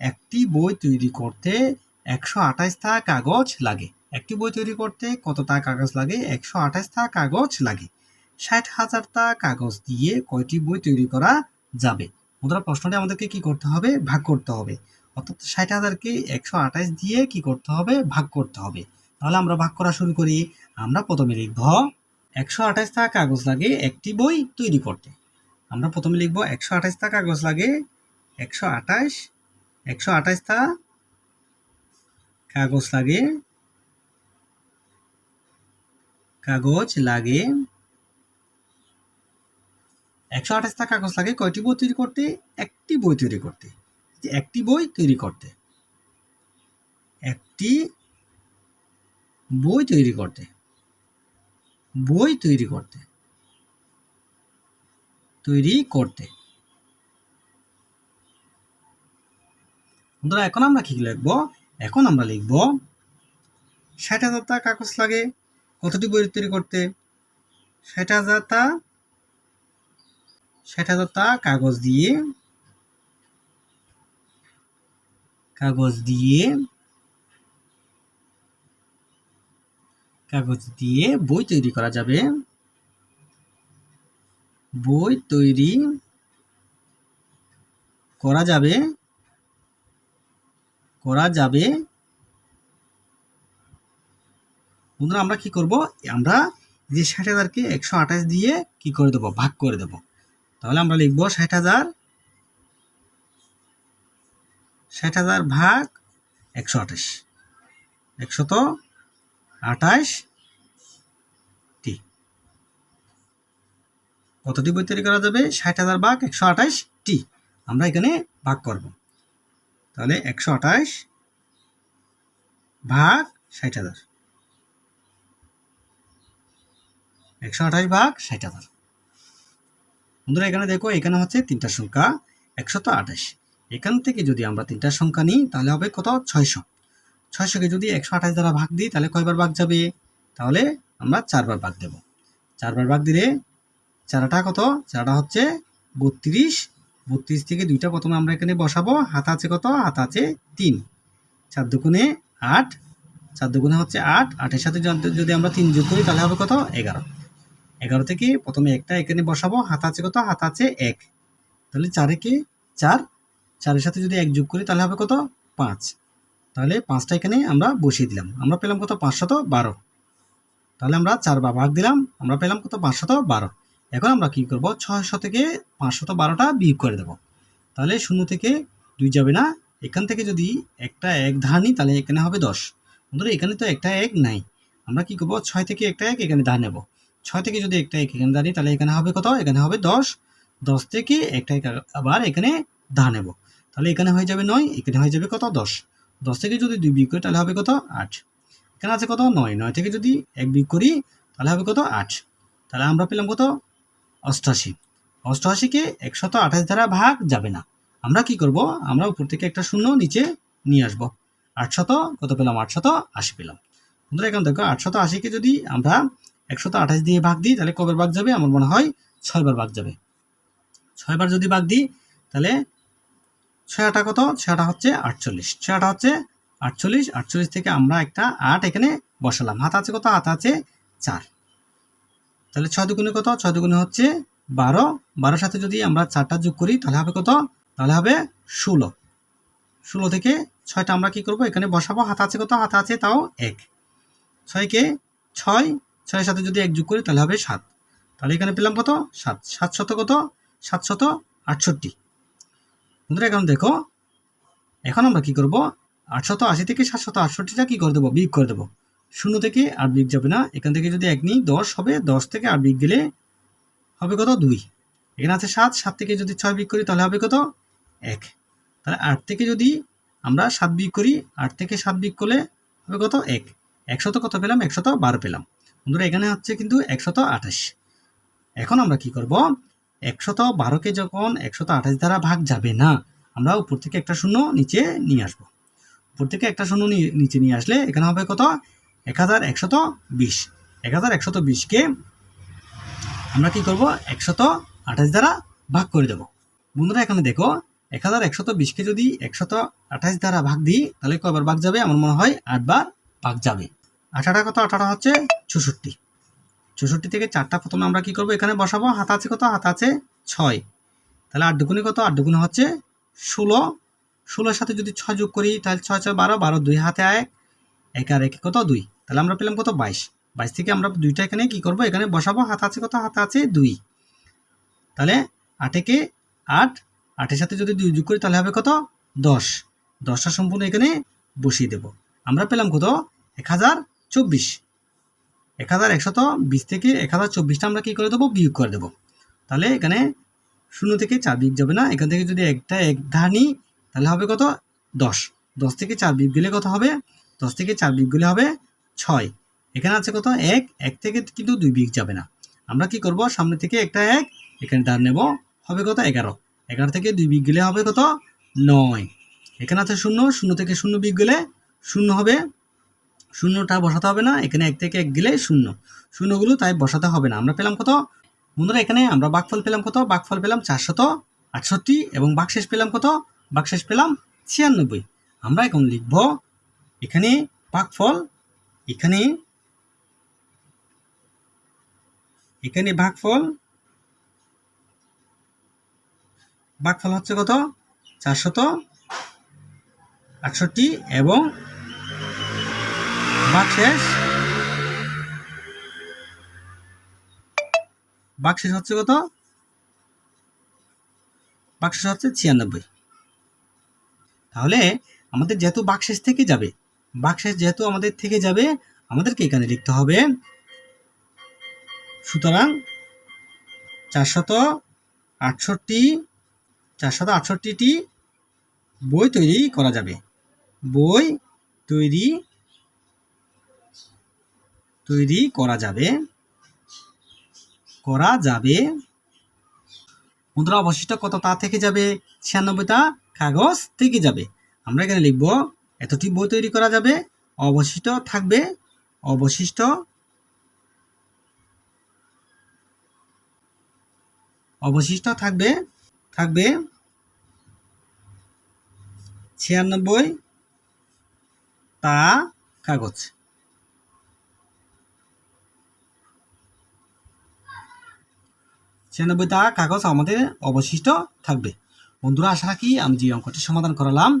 একটি বই তৈরি করতে একশো আঠাশটা কাগজ লাগে। একটি বই তৈরি করতে কতটা কাগজ লাগে? একশো আঠাশটা কাগজ লাগে। ষাট হাজারটা কাগজ দিয়ে কয়টি বই তৈরি করা যাবে? বন্ধুরা প্রশ্নটি আমাদেরকে কি করতে হবে? ভাগ করতে হবে। অর্থাৎ ষাট হাজারকে একশো আঠাশ দিয়ে কি করতে হবে? ভাগ করতে হবে। তাহলে আমরা ভাগ করা শুরু করি। আমরা প্রথমে লিখব, একশো আঠাশটা কাগজ লাগে একটি বই তৈরি করতে। আমরা প্রথমে লিখব, একশো আঠাশটা কাগজ লাগে একশো আঠাশ একশো আঠাশটা কাগজ লাগে। কাগজ লাগে। একশো আঠাশটা কাগজ লাগে, কয়টি বই তৈরি করতে? একটি বই তৈরি করতে। একটি বই তৈরি করতে। একটি বই তৈরি করতে। বই তৈরি করতে। তৈরি করতে। বন্ধুরা, এখন আমরা কি লিখব? এখন আমরা লিখব, ষাট হাজারটা কাগজ লাগে, কতটি বই তৈরি করতে? ষাট হাজারটা ষাট হাজারটা কাগজ দিয়ে কাগজ দিয়ে কাগজ দিয়ে বই তৈরি করা যাবে। বই তৈরি করা যাবে। করা যাবে। বন্ধুরা, আমরা কি করব? আমরা যে ষাট হাজারকে একশো আঠাশ দিয়ে কি করে দেবো? ভাগ করে দেব। তাহলে আমরা লিখব ষাট হাজার ষাট হাজার ভাগ একশো আঠাশ। একশত আঠাশ টি। কতটি বই তৈরি করা যাবে? ষাট হাজার ভাগ একশো আঠাশ টি। আমরা এখানে ভাগ করব। তাহলে একশো আঠাশ ভাগ ষাট হাজার। একশো আঠাশ ভাগ ষাট হাজার। বন্ধুরা, এখানে দেখো, এখানে হচ্ছে তিনটা সংখ্যা একশত আঠাশ। এখান থেকে যদি আমরা তিনটা সংখ্যা নিই, তাহলে হবে কত? ছয়শো। ছয়শোকে যদি একশো আঠাশ দ্বারা ভাগ দিই, তাহলে কয়বার ভাগ যাবে? তাহলে আমরা চারবার ভাগ দেব। চারবার ভাগ দিলে চারাটা কত? চারাটা হচ্ছে বত্রিশ বত্রিশ থেকে দুইটা প্রথমে আমরা এখানে বসাবো। হাত আছে কত? হাত আছে তিন। চার দুগুণে আট। চার দুগুণে হচ্ছে আট। আটের সাথে যদি- আমরা তিন যোগ করি, তাহলে হবে কত? এগারো। এগারো থেকে প্রথমে একটা এখানে বসাবো। হাত আছে কত? হাত আছে এক। তাহলে চারেকে চার। চারের সাথে যদি এক যোগ করি, তাহলে হবে কত? পাঁচ। তাহলে পাঁচটা এখানে আমরা বসিয়ে দিলাম। আমরা পেলাম কত? পাঁচশত বারো। তাহলে আমরা চার বা ভাগ দিলাম। আমরা পেলাম কত? পাঁচশত বারো। এখন আমরা কি করব? ছয়শো থেকে পাঁচশত বারোটা বিয়োগ করে দেব। তাহলে শূন্য থেকে দুই যাবে না। এখান থেকে যদি একটা এক ধার নিই তাহলে এখানে হবে দশ। বন্ধুরা, এখানে তো একটা এক নাই। আমরা কি করব? ছয় থেকে একটা এক এখানে ধার নেব। ছয় থেকে যদি একটা এক এখানে দাঁড়িয়ে, তাহলে এখানে হবে কত? এখানে হবে দশ। দশ থেকে একটা এক আবার এখানে ধার নেব। তাহলে এখানে হয়ে যাবে নয়, এখানে হয়ে যাবে কত? দশ। দশ থেকে যদি দুই বিয়োগ করি, তাহলে হবে কত? আট। এখানে আছে কত? নয়। নয় থেকে যদি এক বিয়োগ করি, তাহলে হবে কত? আট। তাহলে আমরা পেলাম কত? অষ্টআশি। অষ্টআশিকে একশত আঠাশ দ্বারা ভাগ যাবে না। আমরা কি করব? আমরা উপর থেকে একটা শূন্য নিচে নিয়ে আসব। আটশত, কত পেলাম? আটশত আশি পেলাম। বন্ধুরা, এখন দেখো, আটশত আশিকে যদি আমরা একশত আঠাশ দিয়ে ভাগ দিই, তাহলে কবার ভাগ যাবে? আমার মনে হয় ছয়বার ভাগ যাবে। ছয়বার যদি ভাগ দিই, তাহলে ছয়টা কত? ছয়টা হচ্ছে আটচল্লিশ। ছয়টা হচ্ছে আটচল্লিশ। আটচল্লিশ থেকে আমরা একটা আট এখানে বসালাম। হাত আছে কত? হাত আছে চার। তাহলে ছয় দুগুণে কত? ছয় দুগুণে হচ্ছে বারো। বারোর সাথে যদি আমরা চারটা যোগ করি, তাহলে হবে কত? তাহলে হবে ষোলো। ষোলো থেকে ছয়টা আমরা কি করব? এখানে বসাবো। হাত আছে কত? হাত আছে তাও এক। ছয়কে ছয়, ছয়ের সাথে যদি এক যোগ করি, তাহলে হবে সাত। তাহলে এখানে পেলাম কত? সাত। সাতশত কত? সাতশত আটষট্টি। বন্ধুরা, এখন দেখো। এখন আমরা কি করব? আটশত আশি থেকে সাতশত আটষট্টিটা কী করে দেবো? বিয়োগ করে দেবো। শূন্য থেকে বিয়োগ যাবে না। এখান থেকে যদি এক নিই, দশ হবে। দশ থেকে বিয়োগ গেলে হবে কত? দুই। এখানে আছে সাত। সাত থেকে যদি ছয় বিয়োগ করি, তাহলে হবে কত? এক। তাহলে আট থেকে যদি আমরা সাত বিয়োগ করি, আট থেকে সাত বিয়োগ করলে হবে কত? এক। একশত কত পেলাম? একশত বারো পেলাম। বন্ধুরা, এখানে হচ্ছে কিন্তু একশত আঠাশ। এখন আমরা কি করব? একশত বারোকে যখন একশত আঠাশ দ্বারা ভাগ যাবে না, আমরা উপর থেকে একটা শূন্য নিচে নিয়ে আসব। উপর থেকে একটা শূন্য নিচে নিয়ে আসলে এখানে হবে কত? এক হাজার একশত বিশ। এক হাজার একশত বিশকে আমরা কি করব? একশত আঠাশ দ্বারা ভাগ করে দেব। বন্ধুরা, এখানে দেখো এক হাজার একশত বিশকে যদি একশত আঠাশ দ্বারা ভাগ দিই, তাহলে কয়বার ভাগ যাবে? আমার মনে হয় আটবার ভাগ যাবে। আঠাটা কত? আঠাটা হচ্ছে চৌষট্টি। চৌষট্টি থেকে চারটা প্রথমে আমরা কি করব? এখানে বসাবো। হাত আছে কত? হাত আছে ছয়। তাহলে আট দুগুণে কত? আট দুগুণে হচ্ছে ষোলো। ষোলোর সাথে যদি ছয় যোগ করি, তাহলে ছয় ছয়, বারো। বারো, দুই, হাতে এক। এক আর একে কত? দুই। তাহলে আমরা পেলাম কত? বাইশ। বাইশ থেকে আমরা দুইটা এখানে কি করব? এখানে বসাবো। হাত আছে কত? হাত আছে দুই। তাহলে আটেকে আট, আটের সাথে যদি দুই যোগ করি তাহলে হবে কত? দশ। দশটা সম্পূর্ণ এখানে বসিয়ে দেব। আমরা পেলাম কত? এক হাজার চব্বিশ। এক হাজার একশত বিশ থেকে এক হাজার চব্বিশটা আমরা কী করে দেবো? বিয়োগ করে দেবো। তাহলে এখানে শূন্য থেকে চার বিয়োগ যাবে না। এখান থেকে যদি একটা এক ধার নিই তাহলে হবে কত? দশ। দশ থেকে চার বিয়োগ গেলে কত হবে? দশ থেকে চার বিয়োগ গেলে হবে ছয়। এখানে আছে কত? এক। এক থেকে কিন্তু দুই বিয়োগ যাবে না। আমরা কি করব? সামনে থেকে একটা এক, এখানে ধার নেব, হবে কত? এগারো। এগারো থেকে দুই বিয়োগ গেলে হবে কত? নয়। এখানে আছে শূন্য শূন্য থেকে শূন্য বিয়োগ গেলে শূন্য হবে। শূন্যটা বসাতে হবে না, এখানে এক থেকে এক গেলে শূন্য। শূন্যগুলো তাই বসাতে হবে না। আমরা পেলাম কত? বন্ধুরা, এখানে আমরা বাকফল পেলাম কত? বাকফল পেলাম চারশত আটষট্টি এবং বাকশেষ পেলাম কত? বাকশেষ পেলাম ছিয়ানব্বই। আমরা এখন লিখব এখানে ভাগফল এখানে এখানে ভাগফল ভাগফল হচ্ছে কত? চারশত আটষট্টি এবং বাকশেষ বাকশেষ হচ্ছে কত? বাকশেষ হচ্ছে ছিয়ানব্বই। তাহলে আমাদের যেহেতু বাকশেষ থেকে যাবে বাকশেষ যেহেতু আমাদের থেকে যাবে, আমাদেরকে এখানে লিখতে হবে। সুতরাং চারশত আটষট্টি, চারশত আটষট্টিটি বই তৈরি করা যাবে। বই তৈরি তৈরি করা যাবে। করা যাবে। মুদ্রা অবশিষ্ট কত তা থেকে যাবে? ছিয়ানব্বইটা কাগজ থেকে যাবে। আমরা এখানে লিখব এতটি বই তৈরি করা যাবে? অবশিষ্ট থাকবে? অবশিষ্ট। অবশিষ্ট থাকবে? থাকবে। ছিয়ানব্বই। তা কাগজ। ছিয়ানব্বই তা কাগজ আমাদের অবশিষ্ট থাকবে। বন্ধুরা, আশা রাখি আমি যে অঙ্কটি সমাধান করালাম।